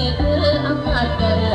นี่คือ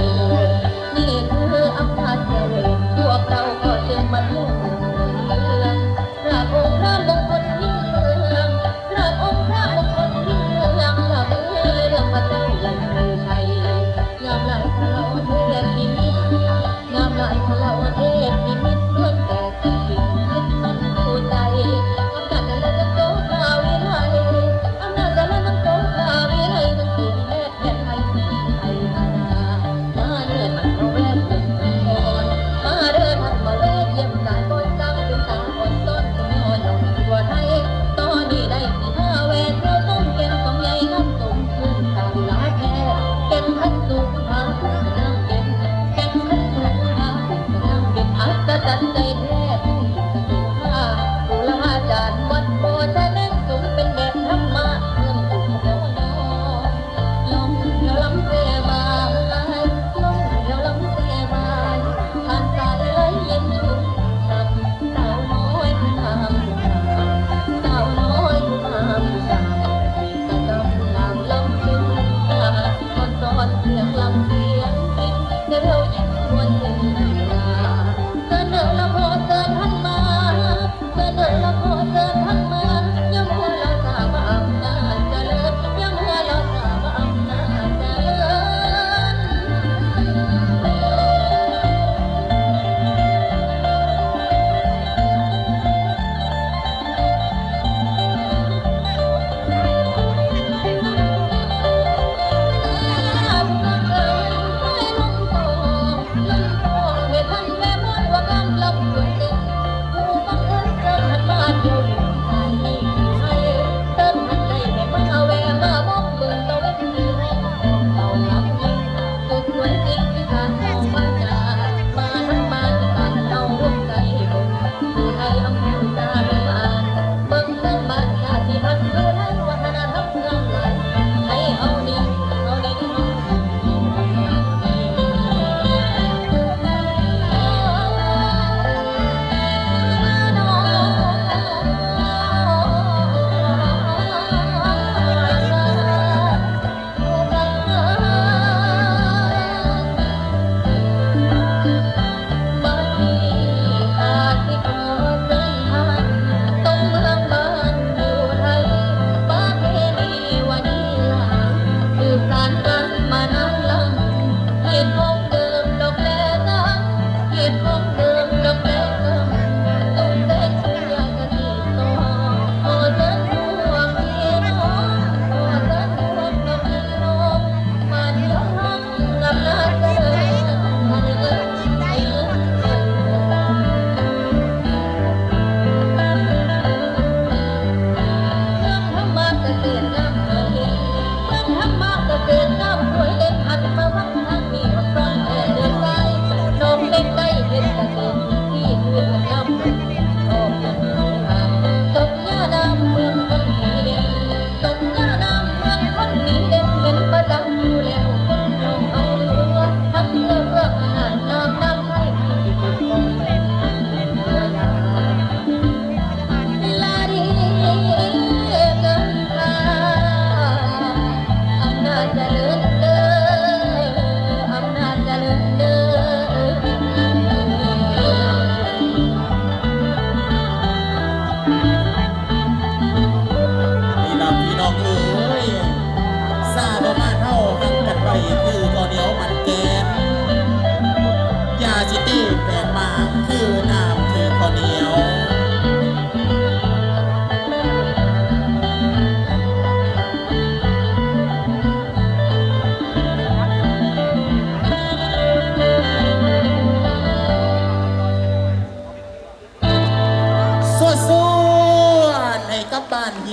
Thank you.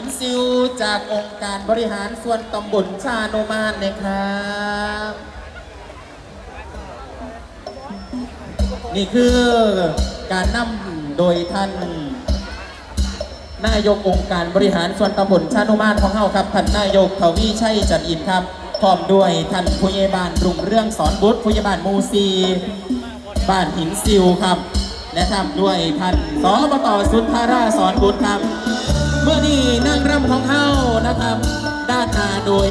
งซิวจากองค์การบริหารส่วนตำบลชาโนมานนะครับนี่คือการนำโดยท่านนายกองค์การบริหารส่วนตำบลชาโนมานของเฮาครับท่านนายกทวีชัยจันอินครับพร้อมด้วยท่านผู้ใหญ่บ้านรุ่งเรื่องสอนบุตรผู้ใหญ่บ้านมูซีบ้านหินซิวครับ และทำด้วยท่านสอบตสุนทาราสอนบุตรครับ เมื่อนี้นางรำของเฮานะครับ ด้านหน้าโดย